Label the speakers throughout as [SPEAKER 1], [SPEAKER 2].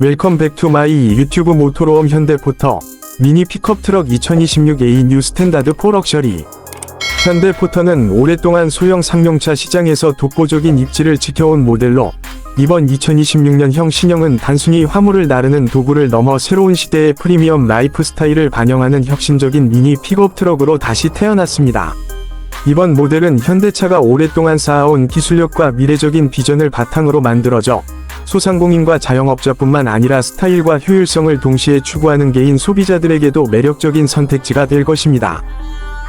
[SPEAKER 1] 웰컴 백 투 마이 유튜브 모토로움 현대포터 미니 픽업 트럭 2026A 뉴 스탠다드 포 럭셔리 현대포터는 오랫동안 소형 상용차 시장에서 독보적인 입지를 지켜온 모델로 이번 2026년형 신형은 단순히 화물을 나르는 도구를 넘어 새로운 시대의 프리미엄 라이프 스타일을 반영하는 혁신적인 미니 픽업 트럭으로 다시 태어났습니다. 이번 모델은 현대차가 오랫동안 쌓아온 기술력과 미래적인 비전을 바탕으로 만들어져 소상공인과 자영업자뿐만 아니라 스타일과 효율성을 동시에 추구하는 개인 소비자들에게도 매력적인 선택지가 될 것입니다.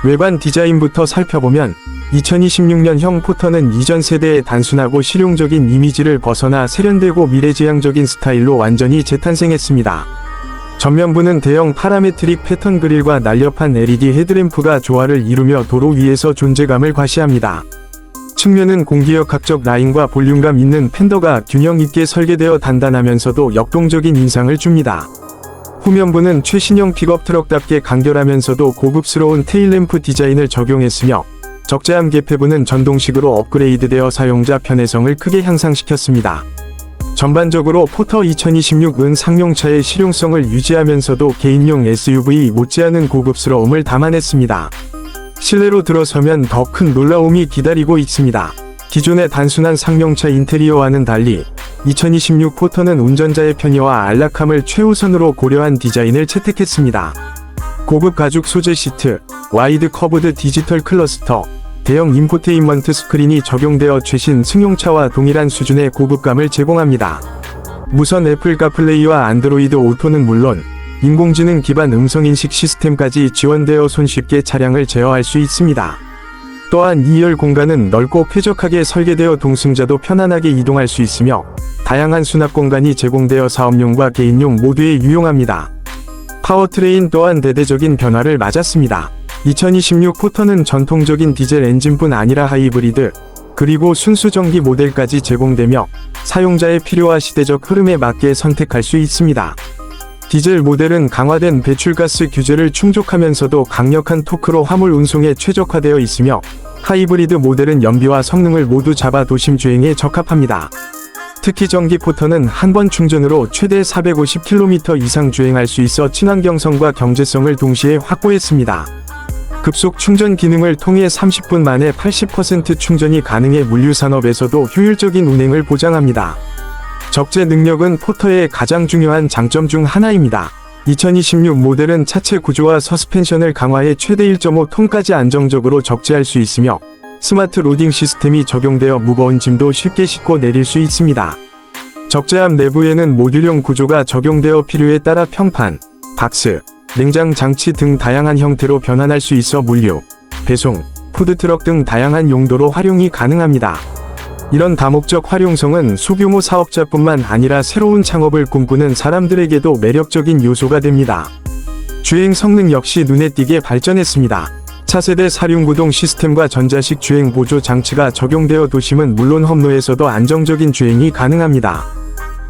[SPEAKER 1] 외관 디자인부터 살펴보면 2026년형 포터는 이전 세대의 단순하고 실용적인 이미지를 벗어나 세련되고 미래지향적인 스타일로 완전히 재탄생했습니다. 전면부는 대형 파라메트릭 패턴 그릴과 날렵한 LED 헤드램프가 조화를 이루며 도로 위에서 존재감을 과시합니다. 측면은 공기역학적 라인과 볼륨감 있는 팬더가 균형 있게 설계되어 단단하면서도 역동적인 인상을 줍니다. 후면부는 최신형 픽업 트럭답게 간결하면서도 고급스러운 테일램프 디자인을 적용했으며 적재함 개폐부는 전동식으로 업그레이드되어 사용자 편의성을 크게 향상시켰습니다. 전반적으로 포터 2026은 상용차의 실용성을 유지하면서도 개인용 SUV 못지않은 고급스러움을 담아냈습니다. 실내로 들어서면 더 큰 놀라움이 기다리고 있습니다. 기존의 단순한 상용차 인테리어와는 달리 2026 포터는 운전자의 편의와 안락함을 최우선으로 고려한 디자인을 채택했습니다. 고급 가죽 소재 시트, 와이드 커브드 디지털 클러스터, 대형 인포테인먼트 스크린이 적용되어 최신 승용차와 동일한 수준의 고급감을 제공합니다. 무선 애플 카플레이와 안드로이드 오토는 물론 인공지능 기반 음성인식 시스템까지 지원되어 손쉽게 차량을 제어할 수 있습니다. 또한 2열 공간은 넓고 쾌적하게 설계되어 동승자도 편안하게 이동할 수 있으며 다양한 수납 공간이 제공되어 사업용과 개인용 모두에 유용합니다. 파워트레인 또한 대대적인 변화를 맞았습니다. 2026 포터는 전통적인 디젤 엔진뿐 아니라 하이브리드, 그리고 순수 전기 모델까지 제공되며 사용자의 필요와 시대적 흐름에 맞게 선택할 수 있습니다. 디젤 모델은 강화된 배출가스 규제를 충족하면서도 강력한 토크로 화물 운송에 최적화되어 있으며 하이브리드 모델은 연비와 성능을 모두 잡아 도심 주행에 적합합니다. 특히 전기 포터는 한 번 충전으로 최대 450km 이상 주행할 수 있어 친환경성과 경제성을 동시에 확보했습니다. 급속 충전 기능을 통해 30분 만에 80% 충전이 가능해 물류 산업에서도 효율적인 운행을 보장합니다. 적재 능력은 포터의 가장 중요한 장점 중 하나입니다. 2026 모델은 차체 구조와 서스펜션을 강화해 최대 1.5톤까지 안정적으로 적재할 수 있으며 스마트 로딩 시스템이 적용되어 무거운 짐도 쉽게 싣고 내릴 수 있습니다. 적재함 내부에는 모듈형 구조가 적용되어 필요에 따라 평판, 박스, 냉장 장치 등 다양한 형태로 변환할 수 있어 물류, 배송, 푸드트럭 등 다양한 용도로 활용이 가능합니다. 이런 다목적 활용성은 소규모 사업자뿐만 아니라 새로운 창업을 꿈꾸는 사람들에게도 매력적인 요소가 됩니다. 주행 성능 역시 눈에 띄게 발전했습니다. 차세대 사륜구동 시스템과 전자식 주행 보조 장치가 적용되어 도심은 물론 험로에서도 안정적인 주행이 가능합니다.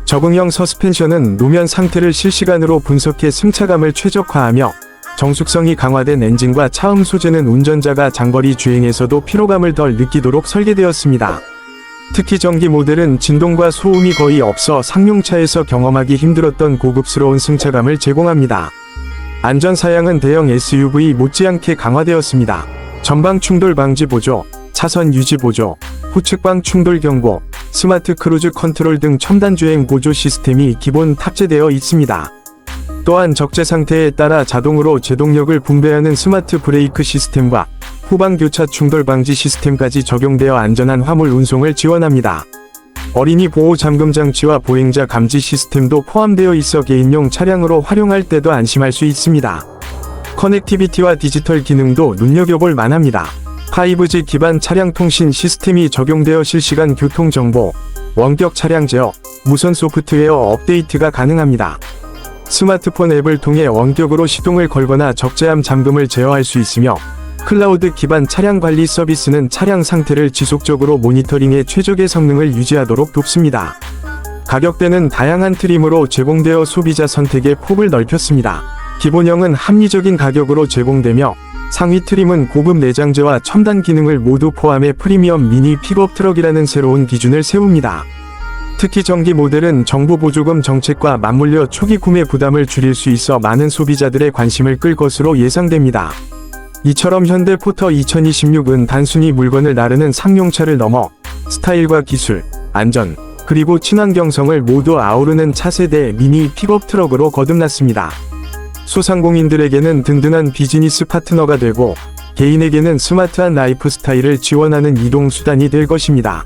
[SPEAKER 1] 적응형 서스펜션은 노면 상태를 실시간으로 분석해 승차감을 최적화하며 정숙성이 강화된 엔진과 차음 소재는 운전자가 장거리 주행에서도 피로감을 덜 느끼도록 설계되었습니다. 특히 전기 모델은 진동과 소음이 거의 없어 상용차에서 경험하기 힘들었던 고급스러운 승차감을 제공합니다. 안전 사양은 대형 SUV 못지않게 강화되었습니다. 전방 충돌 방지 보조, 차선 유지 보조, 후측방 충돌 경고, 스마트 크루즈 컨트롤 등 첨단 주행 보조 시스템이 기본 탑재되어 있습니다. 또한 적재 상태에 따라 자동으로 제동력을 분배하는 스마트 브레이크 시스템과 후방 교차 충돌 방지 시스템까지 적용되어 안전한 화물 운송을 지원합니다. 어린이 보호 잠금 장치와 보행자 감지 시스템도 포함되어 있어 개인용 차량으로 활용할 때도 안심할 수 있습니다. 커넥티비티와 디지털 기능도 눈여겨볼 만합니다. 5G 기반 차량 통신 시스템이 적용되어 실시간 교통 정보, 원격 차량 제어, 무선 소프트웨어 업데이트가 가능합니다. 스마트폰 앱을 통해 원격으로 시동을 걸거나 적재함 잠금을 제어할 수 있으며 클라우드 기반 차량 관리 서비스는 차량 상태를 지속적으로 모니터링해 최적의 성능을 유지하도록 돕습니다. 가격대는 다양한 트림으로 제공되어 소비자 선택의 폭을 넓혔습니다. 기본형은 합리적인 가격으로 제공되며 상위 트림은 고급 내장재와 첨단 기능을 모두 포함해 프리미엄 미니 픽업 트럭이라는 새로운 기준을 세웁니다. 특히 전기 모델은 정부 보조금 정책과 맞물려 초기 구매 부담을 줄일 수 있어 많은 소비자들의 관심을 끌 것으로 예상됩니다. 이처럼 현대포터 2026은 단순히 물건을 나르는 상용차를 넘어 스타일과 기술, 안전, 그리고 친환경성을 모두 아우르는 차세대 미니 픽업 트럭으로 거듭났습니다. 소상공인들에게는 든든한 비즈니스 파트너가 되고 개인에게는 스마트한 라이프 스타일을 지원하는 이동 수단이 될 것입니다.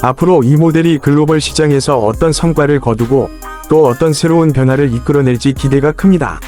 [SPEAKER 1] 앞으로 이 모델이 글로벌 시장에서 어떤 성과를 거두고 또 어떤 새로운 변화를 이끌어낼지 기대가 큽니다.